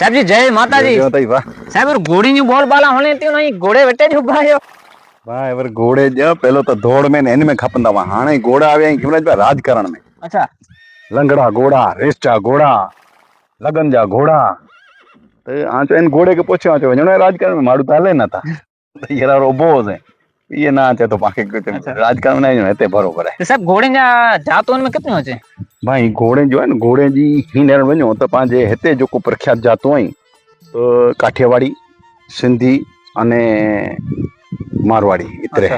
સાહેબજી જય માતાજી. સાહેબ ઘોડીની બોલ બાલા હોને તે નહીં ઘોડે વટે જ ઊભા આવ્યો ભાઈ હવે ઘોડે જ પેલો તો ધોડ મેં એને મેં ખપંદા માં હાણે ઘોડા આવે અહીં ભાઈ રાજકારણ મેં. અચ્છા. લંગડા ઘોડા રેસ્ટા ઘોડા લગનજા ઘોડા. તો આંચો એને ઘોડે કે પૂછ્યો આંચો? જણો રાજકારણ મારું તો હાલે નતા યાર ઊભો છે. એ ના છે તો પાકે રાજકારણ નહીં તે ભરો કરે સાહેબ ઘોડે જાતો મેં કેટલું છે? भाई घोड़े जो है न घोड़े जी हींअर वञो त पंहिंजे हिते जेको प्रख्यात जातो आहिनि त काठियावाड़ी सिंधी अने मारवाड़ी एतिरे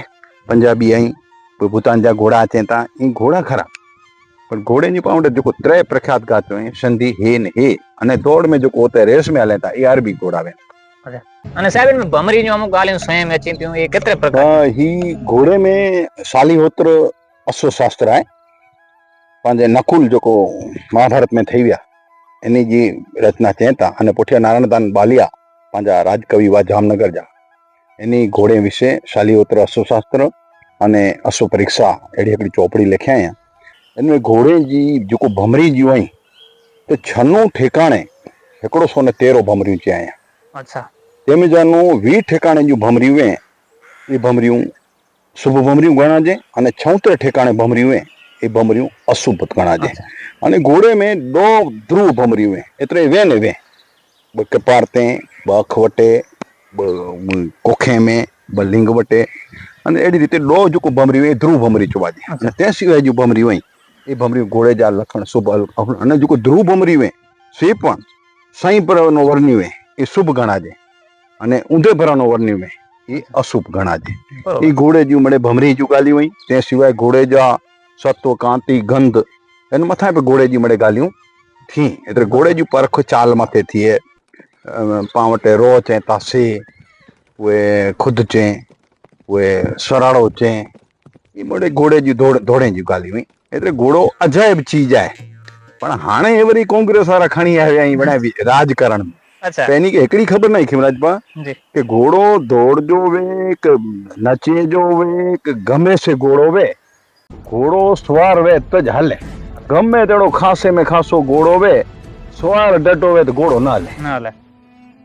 पंजाबी आहिनि पोइ भूटान जा घोड़ा अचनि था ई घोड़ा खरा पर घोड़े जी पाण वटि जेको टे प्रख्यात गातियूं आहिनि सिंधी हे न हे अने दौड़ में जेको हुते रेस में हलनि था इहे अरबी घोड़ा आहिनि अने साहिब में भमरी जूं अमुक ॻाल्हियूं स्वयं में अचनि थियूं इहे केतिरे प्रकार ही घोड़े में साली होत्र असो शास्त्र आहे पंहिंजे नकुल जेको महाभारत में ठही विया इन जी रचना चयनि था अने पुठियां नारायणदान बालिया पंहिंजा राजकवि हुआ जामनगर जा इन घोड़े विषय शालिहोत्र अश्वशास्त्र अने अश्व परीक्षा अहिड़ी हिकिड़ी चौपड़ी लिखिया आहियां इन में घोड़े जी जेको भमरी जूं हुई त छनो ठिकाणे हिकिड़ो सौ न तेरहं भमरियूं चया आहियां अच्छा जंहिंमें जानो वीह ठिकाणे जूं भमरियूं आहिनि इहे भमरियूं सुबुह भमरियूं ॻणाइजे अने छहतरि ठिकाणे भमरियूं आहिनि એ ભમરીયું અશુભ ગણાજે અચ્છા. અને ઘોડે में दो ध्रुव भमरियूं हે એતરે વે ને વે બ કપારતે બ અખવટે બ કોખે में બ લિંગ વટે અને એડી રીતે દો જેકો ભમરીયું એ ધ્રુવ ભમરી ચવાજે અને તે સિવાય જો ભમરીયું હોય એ ભમરીયું ઘોડે જા લખણ શુભ અલ- અલ- અને જેકો ધ્રુવ ભમરીયું હે સે પણ સાઈ પરનો વર્ણ્યું હે એ શુભ ગણાજે અને ઊંધે ભરાનો વર્ણ્યું હે એ અશુભ ગણાજે બરોબર એ ઘોડે જ્યું મળે ભમરી જ્યું ગાલ્યું હોય તે સિવાય ઘોડે જા ಸತ್ವ ಕಾಂತಿ गंध इन मथां बि घोड़े जी मिड़े ॻाल्हियूं थी एतिरे घोड़े जी परख चाल मथे थिए पाण वटि रोह चए तासे उहे ख़ुदि चए उहे सराड़ो चए इहे मिड़े घोड़े जी दौड़ दौड़े जूं ॻाल्हियूं हुई एतिरे घोड़ो अजायब चीज आहे पर हाणे वरी कांग्रेस वारा खणी आया आहिनि वणे राज करण में पहिरीं हिकिड़ी ख़बर न आई खिमराज पा की घोड़ो दौड़ जो वे नचे जो वे गमे से घोड़ो वे ઘોડો સ્વાર વે તો જ હાલે. ગમે તેડો ખાસે મેં ખાસો ઘોડો વે સ્વાર ડટો વે તો ઘોડો ના લે. ના લે.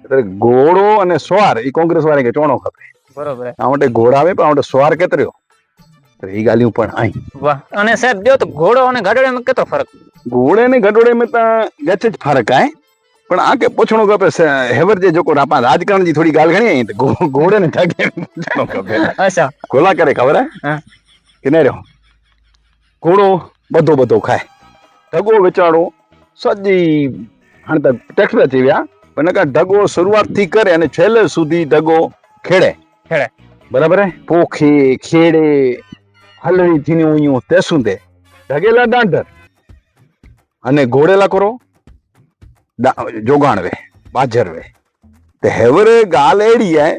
એટલે ઘોડો અને સ્વાર એ કોંગ્રેસ વાળા કે ચોણો ખપે. બરોબર. આ માટે ઘોડા આવે પણ આ માટે સ્વાર કેતર્યો. એ ગાલિયું પણ આઈ. વાહ. અને સાહેબ જો તો ઘોડો અને ગઢડે માં કેટલો ફરક? ઘોડે ને ગઢડે માં તો ગચ જ ફરક આય. પણ આ કે પૂછણો કપે હેવર જે જોકો આપા રાજકારણ થોડી ગાલ ઘણી આઈ ઘોડે ને ઠગે પૂછણો કપે અચ્છા. ગોલા કરે ખબર હે? કે નહીં રહ્યો ઘોડો બધો બધો ખાય. ઢગો વેચાડો સજી હાણે ટેક્સમાં જીવ્યા પણ કાં ઢગો શરૂઆતથી કરે અને છેલ્લે સુધી ઢગો ખેડે. ખેડે. બરાબર પોખે ખેડે હલડી થઈને ઉયું તે શું તે ઢગેલા દાંડર. અને ઘોડેલા કરો. જોગાણવે બાજરવે. તે હેવરે ગાલ એડી હે.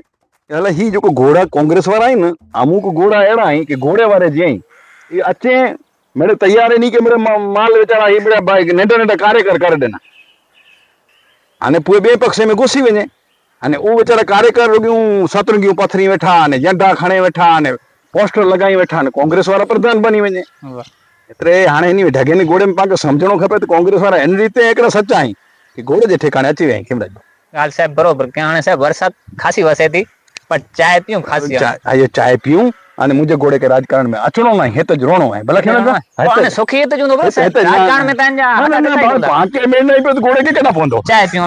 એટલે હી જો ઘોડા કોંગ્રેસ વાળા ને અમુક ઘોડા એડા કે ઘોડે વાળે જઈ એ અચે मेरे तैयार ही नहीं कि मेरे माल वेचारा ही मेरा भाई नंढा नंढा कार्यकर करे ॾिना हाणे पोइ ॿिए पक्ष में घुसी वञे हाणे उहो वेचारा कार्यकर रुगियूं सतरंगियूं पथरी वेठा आहिनि झंडा खणे वेठा आहिनि पोस्टर लॻाई वेठा आहिनि कांग्रेस वारा प्रधान बनी वञे एतिरे हाणे हिन ढगेनि घोड़े में पाण खे सम्झणो खपे त कांग्रेस वारा हिन रीति हिकिड़ा सच आहिनि की घोड़े जे ठिकाणे अची विया आहिनि खेमराज ॻाल्हि साहिबु बराबरि हाणे साहिबु बरसाति ख़ासी वसे थी पर चांहि पियूं ख़ासी चांहि पियूं अने मुझे घोड़े के राजकारण में अचणो न हे त जरोणो है भला खेला हाने सुखी त जुनो बस राजकारण में तंजा पांच महीने पे घोड़े के केना पोंदो चाय पियो